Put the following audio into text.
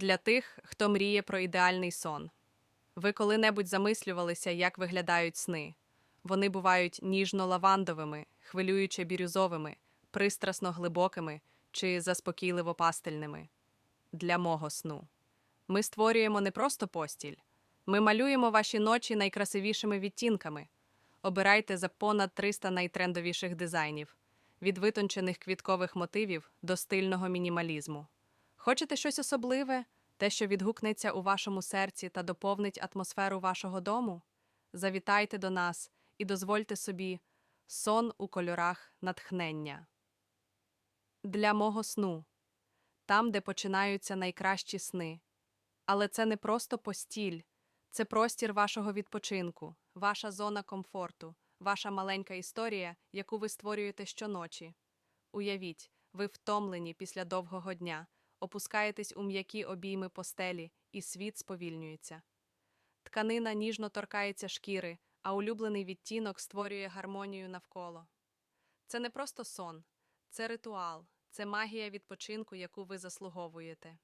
Для тих, хто мріє про ідеальний сон. Ви коли-небудь замислювалися, як виглядають сни. Вони бувають ніжно-лавандовими, хвилююче бірюзовими, пристрасно глибокими чи заспокійливо пастельними. Для мого сну. Ми створюємо не просто постіль. Ми малюємо ваші ночі найкрасивішими відтінками. Обирайте за понад 300 найтрендовіших дизайнів від витончених квіткових мотивів до стильного мінімалізму. Хочете щось особливе, те, що відгукнеться у вашому серці та доповнить атмосферу вашого дому? Завітайте до нас і дозвольте собі сон у кольорах натхнення. Для мого сну там, де починаються найкращі сни. Але це не просто постіль, це простір вашого відпочинку, ваша зона комфорту, ваша маленька історія, яку ви створюєте щоночі. Уявіть, ви втомлені після довгого дня, опускаєтесь у м'які обійми постелі, і світ сповільнюється. Тканина ніжно торкається шкіри, а улюблений відтінок створює гармонію навколо. Це не просто сон, це ритуал, це магія відпочинку, яку ви заслуговуєте.